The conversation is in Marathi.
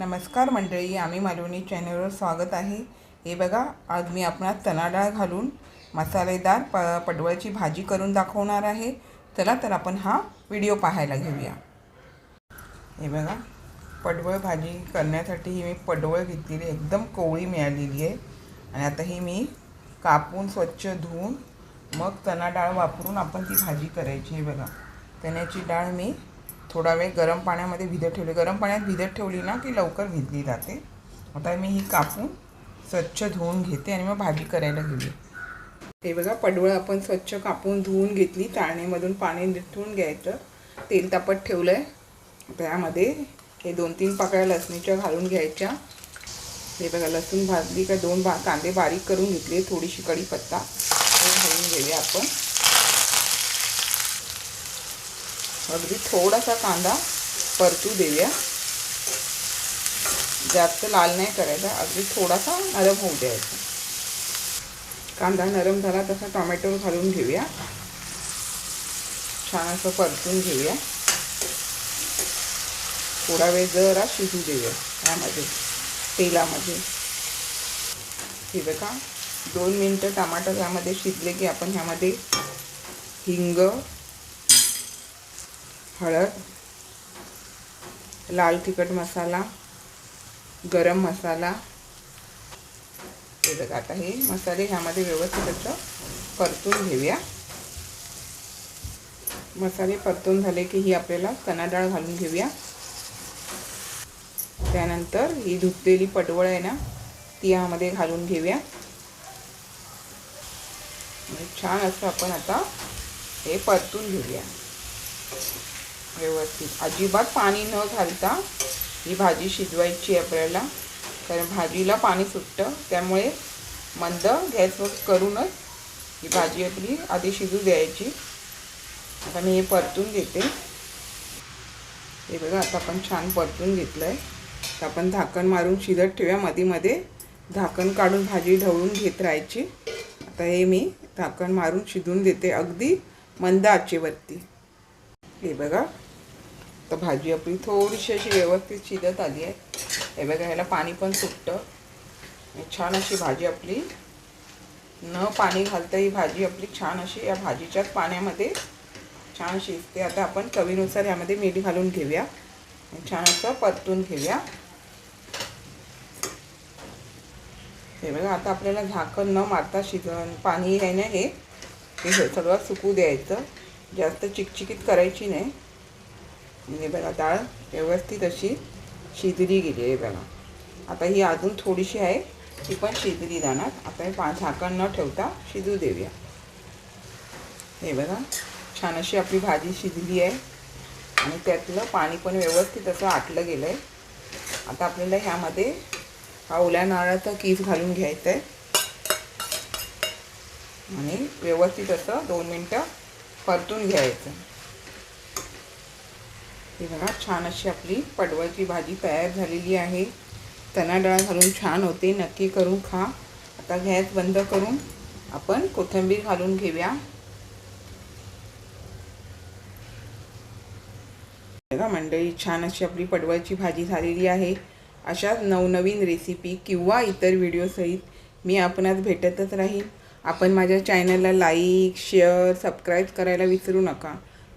नमस्कार मंडळी आम्ही मालवणी चॅनलवर स्वागत आहे. हे बघा आज मी आपणास चणाडाळ घालून मसालेदार प पडवळची भाजी करून दाखवणार आहे. चला तर आपण हा व्हिडिओ पाहायला घेऊया. हे बघा पडवळ भाजी करण्यासाठी ही मी पडवळ घेतलेली आहे. एकदम कोवळी मिळालेली आहे. आणि आता ही मी कापून स्वच्छ धुवून मग चणा डाळ वापरून आपण ती भाजी करायची हे बघा. चण्याची डाळ मी थोडा वेळ गरम पाण्यामध्ये भिजत ठेवली. गरम पाण्यात भिजत ठेवली ना की लवकर भिजली जाते. आता मी ही कापून स्वच्छ धुवून घेते आणि मग भाजी करायला घेऊया. हे बघा पडवळ आपण स्वच्छ कापून धुवून घेतली. चाळणीमधून पाणी निथळून घ्यायचं. तेल तापत ठेवलं आहे त्यामध्ये हे दोन तीन पाकळ्या लसणीच्या घालून घ्यायच्या. हे बघा लसूण भाजली का दोन बा कांदे बारीक करून घेतले. थोडीशी कढीपत्ता हे घालून घेऊया आपण. अगदी थोडासा कांदा परतू देऊया. जास्त लाल नाही करायचा अगदी थोडासा नरम होऊ द्यायचा. कांदा नरम झाला तसा टोमॅटो घालून घेऊया. छान असं परतून घेऊया. थोडा वेळ जरा शिजू देऊया यामध्ये तेलामध्ये. हे बघा दोन मिनटं टमाटर यामध्ये शिजले की आपण ह्यामध्ये हिंग हळद लाल तिखट मसाला गरम मसाला. हे बघा आता हे मसाले ह्यामध्ये व्यवस्थित असं परतून घेऊया. मसाले परतून झाले की ही आपल्याला चना डाळ घालून घेऊया. त्यानंतर ही धुतलेली पटवळ आहे ना ती ह्यामध्ये घालून घेऊया. छान असं आपण आता हे परतून घेऊया. व्यवस्थित. अजिबात पाणी न घालता ही भाजी शिजवायची आपल्याला. कारण भाजीला पाणी सुटतं त्यामुळे मंद गॅसवर करूनच ही भाजी आपली आधी शिजू द्यायची. आता मी हे परतून घेते. हे बघा आता आपण छान परतून घेतलं आहे तर आपण झाकण मारून शिजत ठेवूया. मध्ये मध्ये झाकण काढून भाजी ढवळून घेत राहायची. आता हे मी झाकण मारून शिजून देते अगदी मंद आचेवरती. हे बघा तर भाजी आपली थोडीशी अशी व्यवस्थित शिजत आली आहे. हे बघा ह्याला पाणी पण सुटतं. छान अशी भाजी आपली. न पाणी घालता ही भाजी आपली छान अशी या भाजीच्याच पाण्यामध्ये छान शिजते. आता आपण चवीनुसार यामध्ये मीठ घालून घेऊया. छान असं परतून घेऊया. हे बघा आता आपल्याला झाकण न मारता शिजन पाणी आहे ना हे? हे सगळं सुकू द्यायचं. जास्त चिकचिकीत करायची नाही. मी बघा डाळ व्यवस्थित अशी शिजली गेली आहे बघा. आता ही अजून थोडीशी आहे ती पण शिजली जाणार. आता हे पा झाकण न ठेवता शिजू देऊया. हे बघा छान अशी आपली भाजी शिजली आहे. आणि त्यातलं पाणी पण व्यवस्थित असं आटलं गेलं आहे आता आपल्याला ह्यामध्ये हा ओल्या नारळाचा कीस घालून घ्यायचा आहे आणि व्यवस्थित असं दोन मिनटं परतून घ्यायचं. हे बघा छान अशी आपली पडवळची भाजी तयार झालेली आहे. चणा डाळ घालून छान होते नक्की करून खा. आता गॅस बंद करून आपण कोथिंबीर घालून घेऊया. बघा मंडळी छान अशी आपली पडवळची भाजी झालेली आहे. अशाच नवनवीन रेसिपी किंवा इतर व्हिडिओसहित मी आपणास भेटतच राहील आपण माझ्या चॅनलला लाईक शेअर सबस्क्राईब करायला विसरू नका.